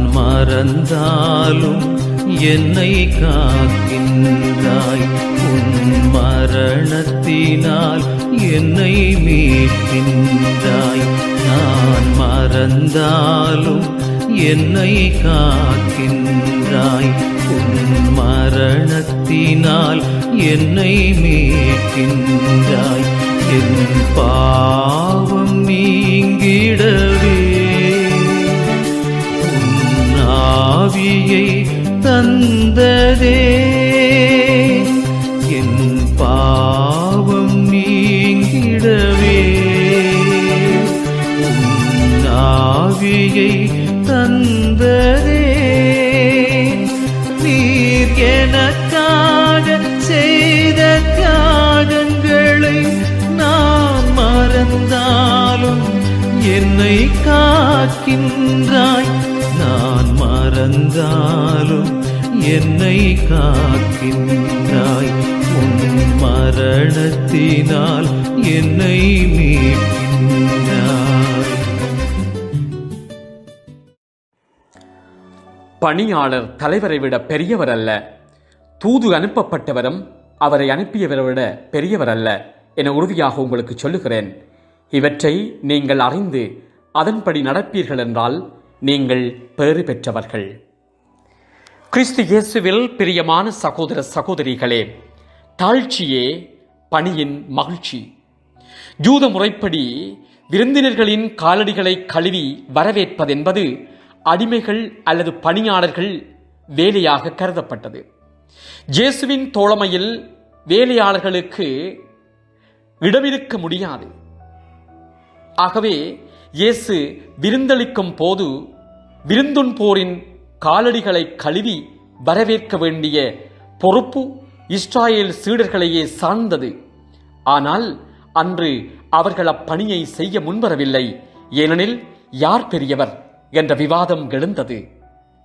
நான் மறந்தாலும் என்னை காக்கின்றாய். உன் மரணத்தினால் என்னை மீட்கின்றாய். நான் மறந்தாலும் என்னை காக்கின்றாய். உன் மரணத்தினால் என்னை மீட்கின்றாய். என் பாவம் நீங்கிடவே ஆவியை தந்ததே. என் பாவம் நீங்கிடவே. ஆவியை தந்ததே. நீர் எனக்காக செய்த தியாகங்களை நான் மறந்தாலும் என்னை காக்கின்றாய். நான் மறந்தாலும் என்னை காக்கின்றாய். உன் மரணத்தினால் என்னை மீட்கின்றாய். பணியாளர் தலைவரை விட பெரியவர் அல்ல தூது அனுப்பப்பட்டவரும் அவரை அனுப்பியவரை விட பெரியவர் அல்ல என உறுதியாக உங்களுக்கு சொல்லுகிறேன். இவற்றை நீங்கள் அறிந்து அதன்படி நடப்பீர்கள் என்றால் நீங்கள் பேறு பெற்றவர்கள். கிறிஸ்து இயேசுவில் பிரியமான சகோதர சகோதரிகளே தாழ்ச்சியே பணியின் மகிழ்ச்சி. ஜூத முறைப்படி விருந்தினர்களின் காலடிகளை கழுவி வரவேற்பதென்பது அடிமைகள் அல்லது பணியாளர்கள் வேலையாக கருதப்பட்டது. ஜேசுவின் தோழமையில் வேலையாளர்களுக்கு இடமிருக்க முடியாது. ஆகவே இயேசு விருந்தளிக்கும் போது விருந்துண்போரின் காலடிகளை கழுவி வரவேற்க வேண்டிய பொறுப்பு இஸ்ராயேல் சீடர்களையே சார்ந்தது. ஆனால் அன்று அவர்கள் அப்பணியை செய்ய முன்வரவில்லை. ஏனெனில் யார் பெரியவர் என்ற விவாதம் எழுந்தது.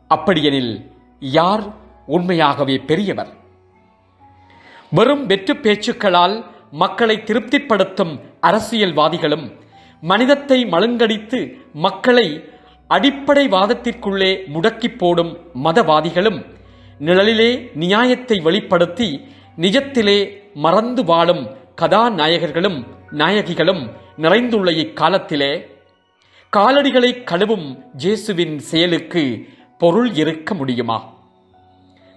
அப்படியெனில் யார் உண்மையாகவே பெரியவர்? வெறும் வெற்று பேச்சுக்களால் மக்களை திருப்திப்படுத்தும் அரசியல்வாதிகளும் மனிதத்தை மழுங்கடித்து மக்களை அடிப்படை வாதத்திற்குள்ளே முடக்கி போடும் மதவாதிகளும் நிழலிலே நியாயத்தை வெளிப்படுத்தி நிஜத்திலே மறந்து வாழும் கதாநாயகர்களும் நாயகிகளும் நிறைந்துள்ள இக்காலத்திலே காலடிகளை கழுவும் ஜேசுவின் செயலுக்கு பொருள் இருக்க முடியுமா?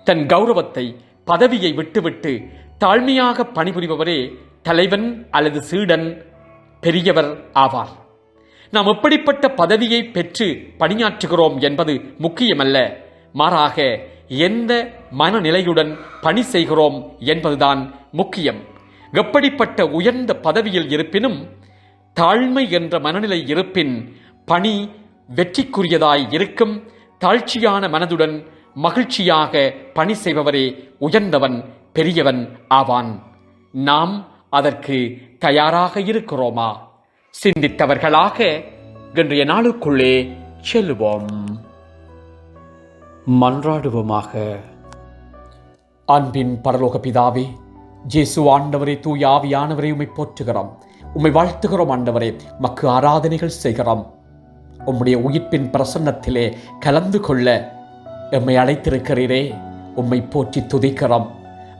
தன் கௌரவத்தை பதவியை விட்டுவிட்டு தாழ்மையாக பணிபுரிபவரே தலைவன் அல்லது சீடன் பெரியவர் ஆவார். நாம் எப்படிப்பட்ட பதவியை பெற்று பணியாற்றுகிறோம் என்பது முக்கியமல்ல. மாறாக எந்த மனநிலையுடன் பணி செய்கிறோம் என்பதுதான் முக்கியம். எப்படிப்பட்ட உயர்ந்த பதவியில் இருப்பினும் தாழ்மை என்ற மனநிலை இருப்பின் பணி வெற்றிக்குரியதாய் இருக்கும். தாழ்ச்சியான மனதுடன் மகிழ்ச்சியாக பணி செய்பவரே உயர்ந்தவன் பெரியவன் ஆவான். நாம் அதற்கு தயாராக இருக்கிறோமா? சிந்தித்தவர்களாக இன்றைய நாளுக்குள்ளே செல்லுவோம் மன்றாடுவோமாக. அன்பின் பரலோக பிதாவே ஜேசு ஆண்டவரை தூய் ஆவியானவரை உம்மை போற்றுகிறோம். உம்மை வாழ்த்துகிறோம் ஆண்டவரே மக்கு ஆராதனைகள் செய்கிறோம். உம்முடைய உயிர்ப்பின் பிரசன்னத்திலே கலந்து கொள்ள எம்மை அழைத்திருக்கிறீரே உம்மை போற்றி துதிக்கிறோம்.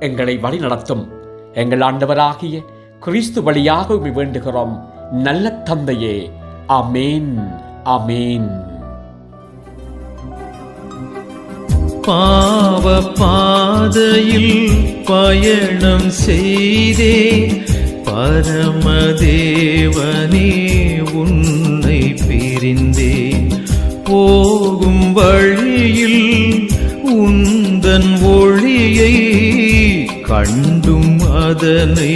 எங்களை வழிநடத்தும். எங்கள் ஆண்டவராகிய கிறிஸ்து வழியாக உம்மை வேண்டுகிறோம். நல்ல தந்தையே அமேன் அமேன் பாவ பாதையில் பயணம் செய்தே பரமதேவனே உன்னை கண்டும் அதனை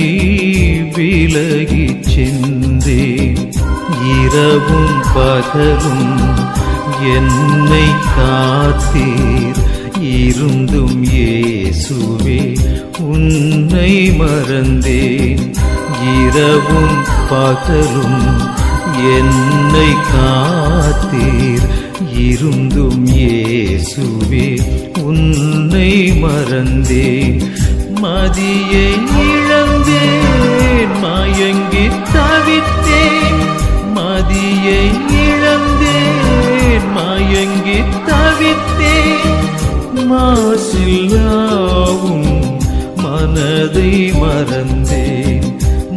விலகிச் சென்றேன் இரவும் பகலும் என்னை காத்தீர். இருந்தும் இயேசுவே உன்னை மறந்தேன். இரவும் பகலும் என்னை காத்தீர். இருந்தும் இயேசுவே உன்னை மறந்தேன். மதியை இழந்தேன் மயங்கி தவித்தேன். மதியை இழந்தேன் மயங்கி தவித்தேன். மாசில்லாவும் மனதை மறந்தேன்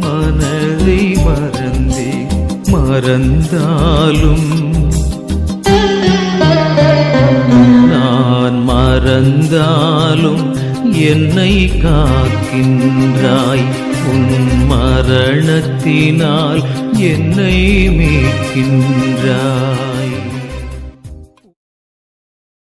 மனதை மறந்தேன். மறந்தாலும் நான் மறந்தாலும் என்னை காக்கின்றாய். உன் மரணத்தினால் என்னை மீட்கின்றாய்.